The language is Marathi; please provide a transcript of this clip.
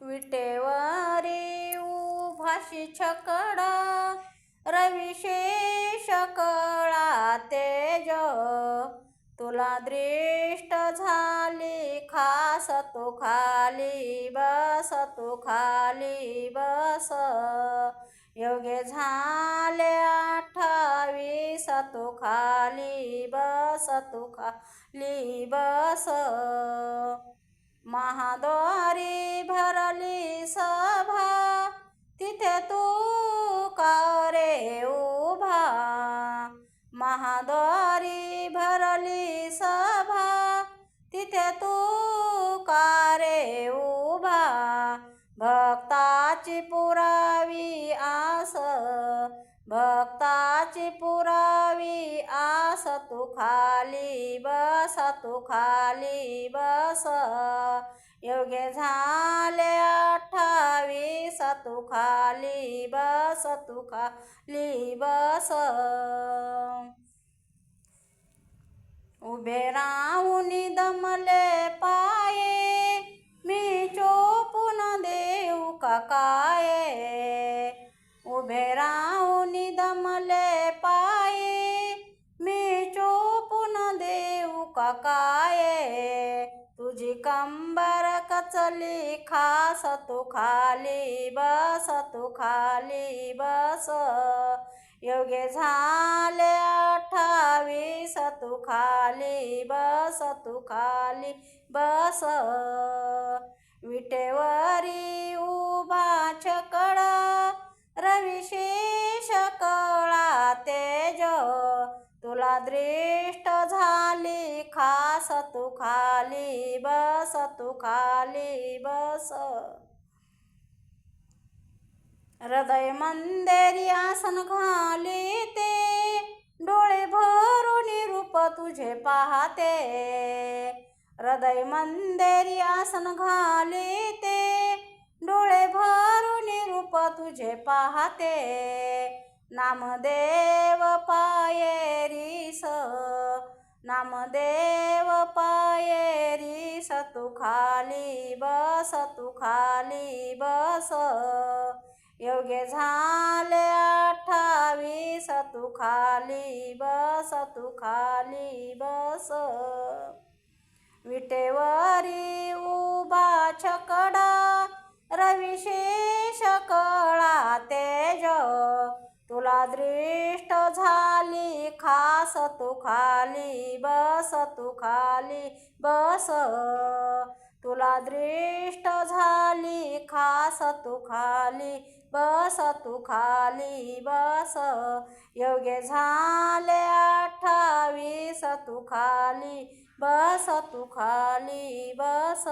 विटेवारी उभाशी छकडा रविशेष कळा तेज. तुला दृष्ट झाली खास तू खाली बस तू खाली बस. योगे झाले अठ्ठावीस तू खाली बस तू खाली बस. महाद्वारी भरली सभा तिथे तू करे उभा? महाद्वारी भरली सभा तिथे तू करे उभा? भक्ताची पुरावी आस भक्ताची पुरावी आस तू खाली बस तू खाली बस. योगे झाले अठ्ठावीस तू खाली बस तू खाली बस. उभे राहून दमले पाये मी चोपून देऊ का काय? उभे राहून का काय तुझी कंबर कचली खास तू खाली बस तू खाली बस. योगे झाले अठ्ठावीस तू खाली बस तू खाली बस. विटेवरी उभा छकडा रविशेष कळा तेज. तुला दृष्ट बस तू खाली बस तू खाली बस. हृदय मंदिरी आसन घाली ते डोळे भरून रूप तुझे पाहते. हृदय मंदिरी आसन घाली ते डोळे भरून रूप तुझे पाहते. नामदेव पायेरीस. नामदेव पायेरी तू खाली बस तू खाली बस. योगे झाले अठ्ठावीस तू खाली बस तू खाली बस. विटेवरी उभा छकडा रविशेष कळा तेज. तुला दृष्ट झा खास तू खाली बस तू खाली बस। तुला दृष्ट झाली खास तू खाली बस तू खाली बस। योगे झाले अठ्ठावीस तू खाली बस तू खाली बस।